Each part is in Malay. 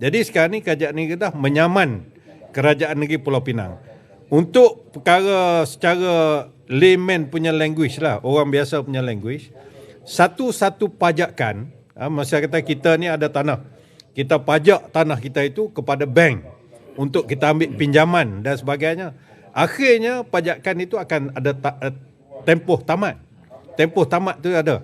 Jadi sekarang ni Kerajaan Negeri Kedah menyaman Kerajaan Negeri Pulau Pinang. Untuk perkara secara layman punya language lah, orang biasa punya language, satu-satu pajakan, ha, masa kata kita ni ada tanah, kita pajak tanah kita itu kepada bank untuk kita ambil pinjaman dan sebagainya. Akhirnya pajakan itu akan ada ta- eh, tempoh tamat. Tempoh tamat tu ada.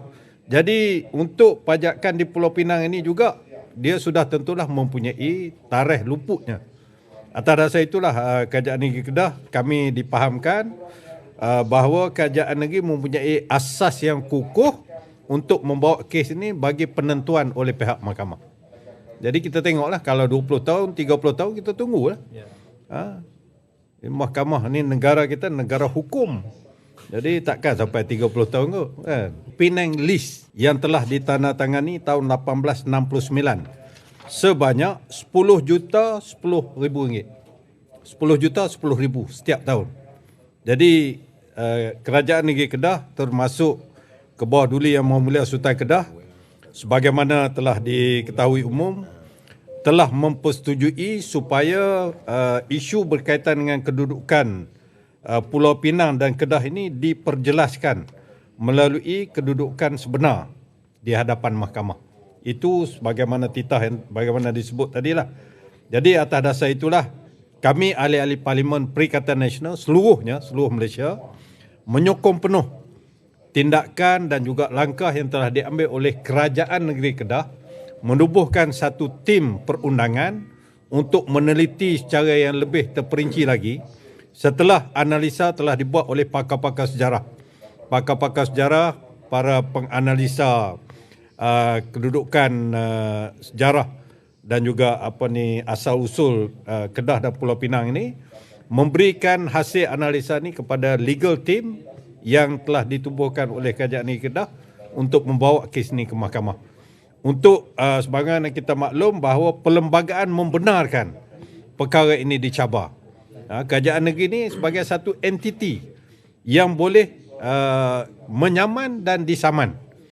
Jadi untuk pajakan di Pulau Pinang ini juga dia sudah tentulah mempunyai tarikh luputnya. Atas dasar itulah uh, Kerajaan Negeri Kedah kami dipahamkan uh, bahawa Kerajaan Negeri mempunyai asas yang kukuh untuk membawa kes ini bagi penentuan oleh pihak mahkamah. Jadi kita tengoklah kalau 20 tahun, 30 tahun kita tunggulah. Ya. Ha? Mahkamah ni negara kita negara hukum. Jadi takkan sampai 30 tahun kot. Kan? Penang list yang telah ditandatangani tahun 1869 sebanyak 10 juta 10 ribu ringgit. 10 juta 10 ribu setiap tahun. Jadi uh, kerajaan negeri Kedah termasuk ke bawah duli yang Mulia Sultan Kedah sebagaimana telah diketahui umum telah mempersetujui supaya uh, isu berkaitan dengan kedudukan uh, Pulau Pinang dan Kedah ini diperjelaskan melalui kedudukan sebenar di hadapan mahkamah. Itu sebagaimana titah yang bagaimana disebut tadi lah. Jadi atas dasar itulah kami ahli-ahli Parlimen Perikatan Nasional seluruhnya, seluruh Malaysia menyokong penuh tindakan dan juga langkah yang telah diambil oleh Kerajaan Negeri Kedah menubuhkan satu tim perundangan untuk meneliti secara yang lebih terperinci lagi setelah analisa telah dibuat oleh pakar-pakar sejarah. Pakar-pakar sejarah, para penganalisa uh, kedudukan uh, sejarah dan juga apa ni asal usul uh, Kedah dan Pulau Pinang ini memberikan hasil analisa ni kepada legal team yang telah ditubuhkan oleh Kerajaan Negeri Kedah untuk membawa kes ini ke mahkamah. Untuk uh, sebagaimana kita maklum bahawa perlembagaan membenarkan perkara ini dicabar. Uh, Kerajaan Negeri ini sebagai satu entiti yang boleh uh, menyaman dan disaman